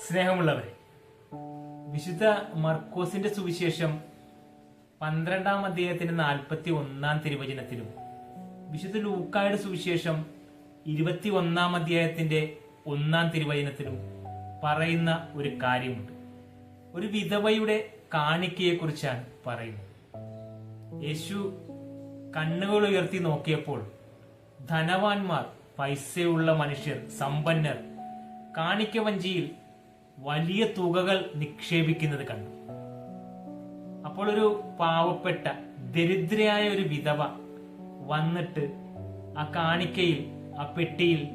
സ്നേഹമുള്ളവരെ വിശുദ്ധ മർക്കോസിന്റെ സുവിശേഷം പന്ത്രണ്ടാം അധ്യായത്തിന്റെ നാൽപ്പത്തി ഒന്നാം തിരുവചനത്തിലും വിശുദ്ധ ലൂക്കായുടെ സുവിശേഷം ഇരുപത്തി ഒന്നാം അധ്യായത്തിന്റെ ഒന്നാം തിരുവചനത്തിലും പറയുന്ന ഒരു കാര്യമുണ്ട്. ഒരു വിധവയുടെ കാണിക്കയെക്കുറിച്ചാണ് പറയുന്നത്. യേശു കണ്ണുകൾ ഉയർത്തി നോക്കിയപ്പോൾ ധനവാന്മാർ പൈസയുള്ള മനുഷ്യർ സമ്പന്നർ കാണിക്ക വഞ്ചിയിൽ വലിയ തുകകൾ നിക്ഷേപിക്കുന്നത് കണ്ടു. അപ്പോൾ ഒരു പാവപ്പെട്ട ദരിദ്രയായ ഒരു വിധവ വന്നിട്ട് ആ കാണിക്കയിൽ ആ പെട്ടിയിൽ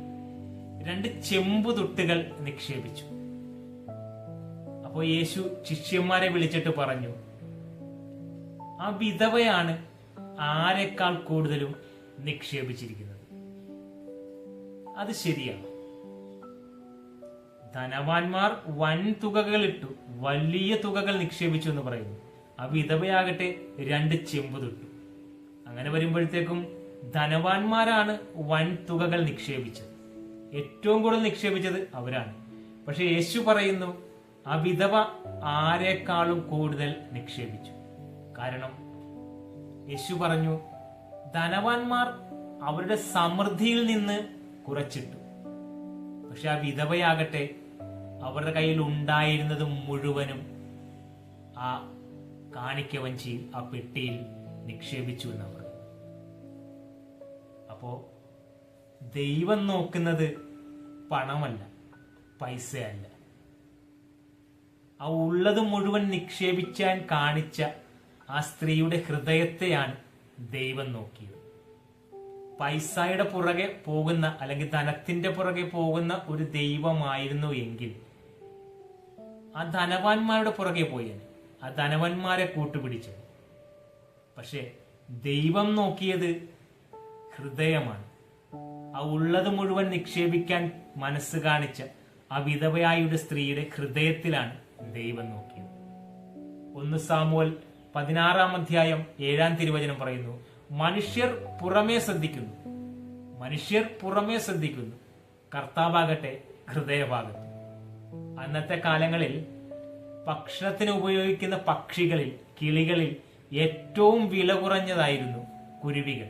രണ്ട് ചെമ്പു തുട്ടുകൾ നിക്ഷേപിച്ചു. അപ്പോൾ യേശു ശിഷ്യന്മാരെ വിളിച്ചിട്ട് പറഞ്ഞു ആ വിധവയാണ് ആരെക്കാൾ കൂടുതലും നിക്ഷേപിച്ചിരിക്കുന്നത്? അത് ശരിയാണ്. ധനവാന്മാർ വൻ തുകകൾ ഇട്ടു വലിയ തുകകൾ നിക്ഷേപിച്ചു എന്ന് പറയുന്നു. ആ വിധവയാകട്ടെ രണ്ട് ചെമ്പ് തൊട്ടു. അങ്ങനെ വരുമ്പോഴത്തേക്കും ധനവാന്മാരാണ് വൻ തുകകൾ നിക്ഷേപിച്ചത്. ഏറ്റവും കൂടുതൽ നിക്ഷേപിച്ചത് അവരാണ്. പക്ഷെ യേശു പറയുന്നു ആ വിധവ ആരെക്കാളും കൂടുതൽ നിക്ഷേപിച്ചു. കാരണം യേശു പറഞ്ഞു ധനവാന്മാർ അവരുടെ സമൃദ്ധിയിൽ നിന്ന് കുറച്ചിട്ടു. പക്ഷെ ആ വിധവയാകട്ടെ അവരുടെ കയ്യിൽ ഉണ്ടായിരുന്നത് മുഴുവനും ആ കാണിക്ക വഞ്ചിയിൽ ആ പെട്ടിയിൽ നിക്ഷേപിച്ചു എന്നവർ. അപ്പോ ദൈവം നോക്കുന്നത് പണമല്ല പൈസയല്ല. ആ ഉള്ളത് മുഴുവൻ നിക്ഷേപിച്ചാൻ കാണിച്ച ആ സ്ത്രീയുടെ ഹൃദയത്തെയാണ് ദൈവം നോക്കിയത്. പൈസയുടെ പുറകെ പോകുന്ന അല്ലെങ്കിൽ ധനത്തിന്റെ പുറകെ പോകുന്ന ഒരു ദൈവമായിരുന്നു എങ്കിൽ ആ ധനവാന്മാരുടെ പുറകെ പോയി ആ ധനവാന്മാരെ കൂട്ടുപിടിച്ചത് പക്ഷെ ദൈവം നോക്കിയത് ഹൃദയമാണ്. ആ ഉള്ളത് മുഴുവൻ നിക്ഷേപിക്കാൻ മനസ്സ് കാണിച്ച ആ വിധവയായുടെ സ്ത്രീയുടെ ഹൃദയത്തിലാണ് ദൈവം നോക്കിയത്. ഒന്ന് സാമുവൽ പതിനാറാം അധ്യായം ഏഴാം തിരുവചനം പറയുന്നു മനുഷ്യർ പുറമേ ശ്രദ്ധിക്കുന്നു. മനുഷ്യർ പുറമേ ശ്രദ്ധിക്കുന്നു. കർത്താവാകട്ടെ ഹൃദയഭാഗത്ത്. അന്നത്തെ കാലങ്ങളിൽ ഭക്ഷണത്തിന് ഉപയോഗിക്കുന്ന പക്ഷികളിൽ കിളികളിൽ ഏറ്റവും വില കുറഞ്ഞതായിരുന്നു കുരുവികൾ.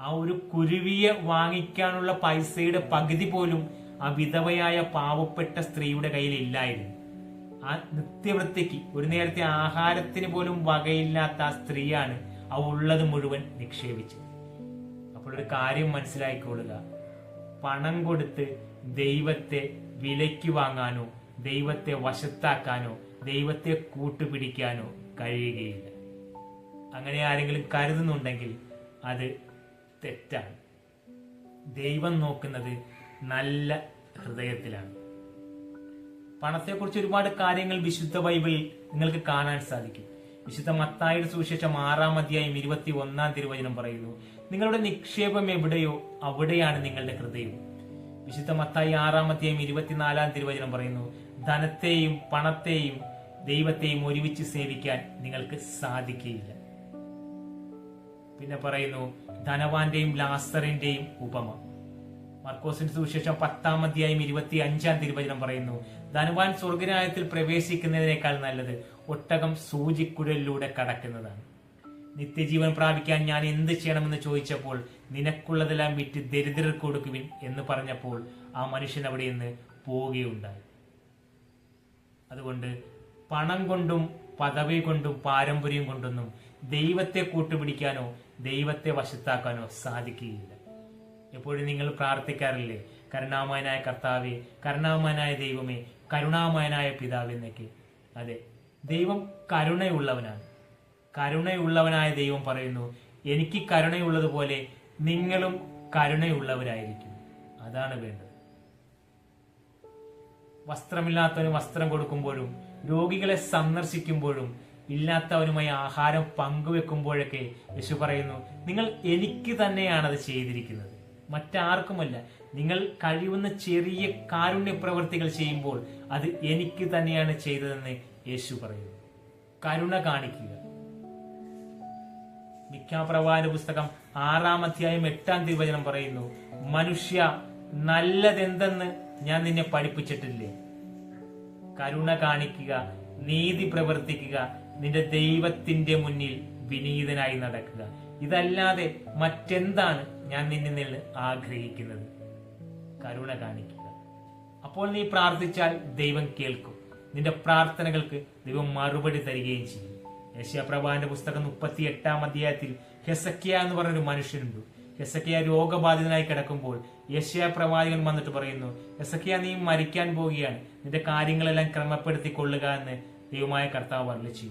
ആ ഒരു കുരുവിയെ വാങ്ങിക്കാനുള്ള പൈസയുടെ പകുതി പോലും ആ വിധവയായ പാവപ്പെട്ട സ്ത്രീയുടെ കയ്യിൽ ഇല്ലായിരുന്നു. ആ നിത്യവൃത്തിക്ക് ഒരു നേരത്തെ ആഹാരത്തിന് പോലും വകയില്ലാത്ത ആ സ്ത്രീയാണ് ആ ഉള്ളത് മുഴുവൻ നിക്ഷേപിച്ച്. അപ്പോൾ ഒരു കാര്യം മനസ്സിലാക്കിക്കൊള്ളുക. പണം കൊടുത്ത് ദൈവത്തെ വിലയ്ക്ക് വാങ്ങാനോ ദൈവത്തെ വശത്താക്കാനോ ദൈവത്തെ കൂട്ടുപിടിക്കാനോ കഴിയുകയില്ല. അങ്ങനെ ആരെങ്കിലും കരുതുന്നുണ്ടെങ്കിൽ അത് തെറ്റാണ്. ദൈവം നോക്കുന്നത് നല്ല ഹൃദയത്തിലാണ്. പണത്തെക്കുറിച്ച് ഒരുപാട് കാര്യങ്ങൾ വിശുദ്ധ ബൈബിളിൽ നിങ്ങൾക്ക് കാണാൻ സാധിക്കും. വിശുദ്ധ മത്തായുടെ സുവിശേഷം ആറാം അധ്യായം ഇരുപത്തി ഒന്നാം തിരുവചനം പറയുന്നു. നിങ്ങളുടെ നിക്ഷേപം എവിടെയോ അവിടെയാണ് നിങ്ങളുടെ ഹൃദയം. വിശുദ്ധ മത്തായി ആറാം അധ്യായം ഇരുപത്തിനാലാം തിരുവചനം പറയുന്നു ധനത്തെയും പണത്തെയും ദൈവത്തെയും ഒരുമിച്ച് സേവിക്കാൻ നിങ്ങൾക്ക് സാധിക്കുകയില്ല. പിന്നെ പറയുന്നു ധനവാന്റെയും ലാസറിന്റെയും ഉപമ. മർക്കോസിന്റെ സുവിശേഷം പത്താം അധ്യായം ഇരുപത്തി അഞ്ചാം തിരുവചനം പറയുന്നു ധനവാൻ സ്വർഗരായത്തിൽ പ്രവേശിക്കുന്നതിനേക്കാൾ നല്ലത് ഒട്ടകം സൂചിക്കുഴലിലൂടെ കടക്കുന്നതാണ്. നിത്യജീവൻ പ്രാപിക്കാൻ ഞാൻ എന്ത് ചെയ്യണമെന്ന് ചോദിച്ചപ്പോൾ നിനക്കുള്ളതെല്ലാം വിറ്റ് ദരിദ്രർ കൊടുക്കുവിൻ എന്ന് പറഞ്ഞപ്പോൾ ആ മനുഷ്യൻ അവിടെ നിന്ന് പോവുകയുണ്ടായി. അതുകൊണ്ട് പണം കൊണ്ടും പദവി കൊണ്ടും പാരമ്പര്യം കൊണ്ടൊന്നും ദൈവത്തെ കൂട്ടുപിടിക്കാനോ ദൈവത്തെ വശത്താക്കാനോ സാധിക്കുകയില്ല. എപ്പോഴും നിങ്ങൾ പ്രാർത്ഥിക്കാറില്ലേ? കരുണാമയനായ കർത്താവെ കരുണാമയനായ ദൈവമേ കരുണാമയനായ പിതാവ് എന്നൊക്കെ. അതെ ദൈവം കരുണയുള്ളവനാണ്. കരുണയുള്ളവനായ ദൈവം പറയുന്നു എനിക്ക് കരുണയുള്ളതുപോലെ നിങ്ങളും കരുണയുള്ളവരായിരിക്കും. അതാണ് വേണ്ടത്. വസ്ത്രമില്ലാത്തവന് വസ്ത്രം കൊടുക്കുമ്പോഴും രോഗികളെ സന്ദർശിക്കുമ്പോഴും ഇല്ലാത്തവനുമായി ആഹാരം പങ്കുവെക്കുമ്പോഴൊക്കെ യേശു പറയുന്നു നിങ്ങൾ എനിക്ക് തന്നെയാണത് ചെയ്തിരിക്കുന്നത്. മറ്റാർക്കുമല്ല. നിങ്ങൾ കഴിയുന്ന ചെറിയ കാരുണ്യ പ്രവൃത്തികൾ ചെയ്യുമ്പോൾ അത് എനിക്ക് തന്നെയാണ് ചെയ്തതെന്ന് യേശു പറയുന്നു. കരുണ കാണിക്കുക. മിക്കാപ്രവാന പുസ്തകം ആറാം അധ്യായം എട്ടാം തിരുവചനം പറയുന്നു മനുഷ്യ നല്ലതെന്തെന്ന് ഞാൻ നിന്നെ പഠിപ്പിച്ചിട്ടില്ലേ? കരുണ കാണിക്കുക നീതി പ്രവർത്തിക്കുക നിന്റെ ദൈവത്തിന്റെ മുന്നിൽ വിനീതനായി നടക്കുക. ഇതല്ലാതെ മറ്റെന്താണ് ഞാൻ നിന്നിൽ നിന്ന് ആഗ്രഹിക്കുന്നത്? കരുണ കാണിക്കുക. അപ്പോൾ നീ പ്രാർത്ഥിച്ചാൽ ദൈവം കേൾക്കും. നിന്റെ പ്രാർത്ഥനകൾക്ക് ദൈവം മറുപടി തരികയും ചെയ്യും. യശ്യാപ്രഭാന്റെ പുസ്തകം മുപ്പത്തി എട്ടാം അധ്യായത്തിൽ ഹെസക്കിയ എന്ന് പറഞ്ഞൊരു മനുഷ്യനുണ്ട്. ഹെസക്കിയ രോഗബാധിതനായി കിടക്കുമ്പോൾ യശ്യാ പ്രവാചകൻ വന്നിട്ട് പറയുന്നു ഹെസക്കിയ നീ മരിക്കാൻ പോവുകയാണ്. നിന്റെ കാര്യങ്ങളെല്ലാം ക്രമപ്പെടുത്തി കൊള്ളുക എന്ന് ദൈവമായ കർത്താവ് അറിയിച്ചു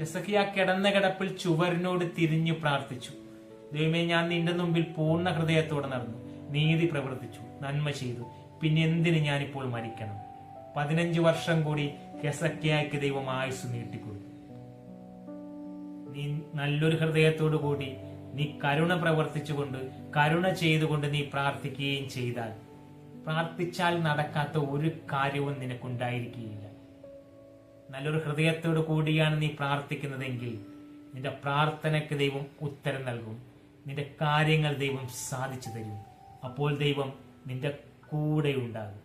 ഹെസക്കിയ കിടന്ന കിടപ്പിൽ ചുവരിനോട് തിരിഞ്ഞു പ്രാർത്ഥിച്ചു. ദൈവമേ ഞാൻ നിന്റെ മുമ്പിൽ പൂർണ ഹൃദയത്തോടെ നടന്നു. നീതി പ്രവർത്തിച്ചു. നന്മ ചെയ്തു. പിന്നെ എന്തിന് ഞാനിപ്പോൾ മരിക്കണം? പതിനഞ്ച് വർഷം കൂടി ഹെസക്കിയായ്ക്ക് ദൈവം ആയുസ് നീട്ടിക്കൊടുത്തു. നീ നല്ലൊരു ഹൃദയത്തോടു കൂടി നീ കരുണ പ്രവർത്തിച്ചുകൊണ്ട് കരുണ ചെയ്തുകൊണ്ട് നീ പ്രാർത്ഥിക്കുകയും ചെയ്താൽ പ്രാർത്ഥിച്ചാൽ നടക്കാത്ത ഒരു കാര്യവും നിനക്കുണ്ടായിരിക്കുകയില്ല. നല്ലൊരു ഹൃദയത്തോടു കൂടിയാണ് നീ പ്രാർത്ഥിക്കുന്നതെങ്കിൽ നിന്റെ പ്രാർത്ഥനയ്ക്ക് ദൈവം ഉത്തരം നൽകും. നിന്റെ കാര്യങ്ങൾ ദൈവം സാധിച്ചു തരും. അപ്പോൾ ദൈവം നിന്റെ കൂടെ ഉണ്ടാകും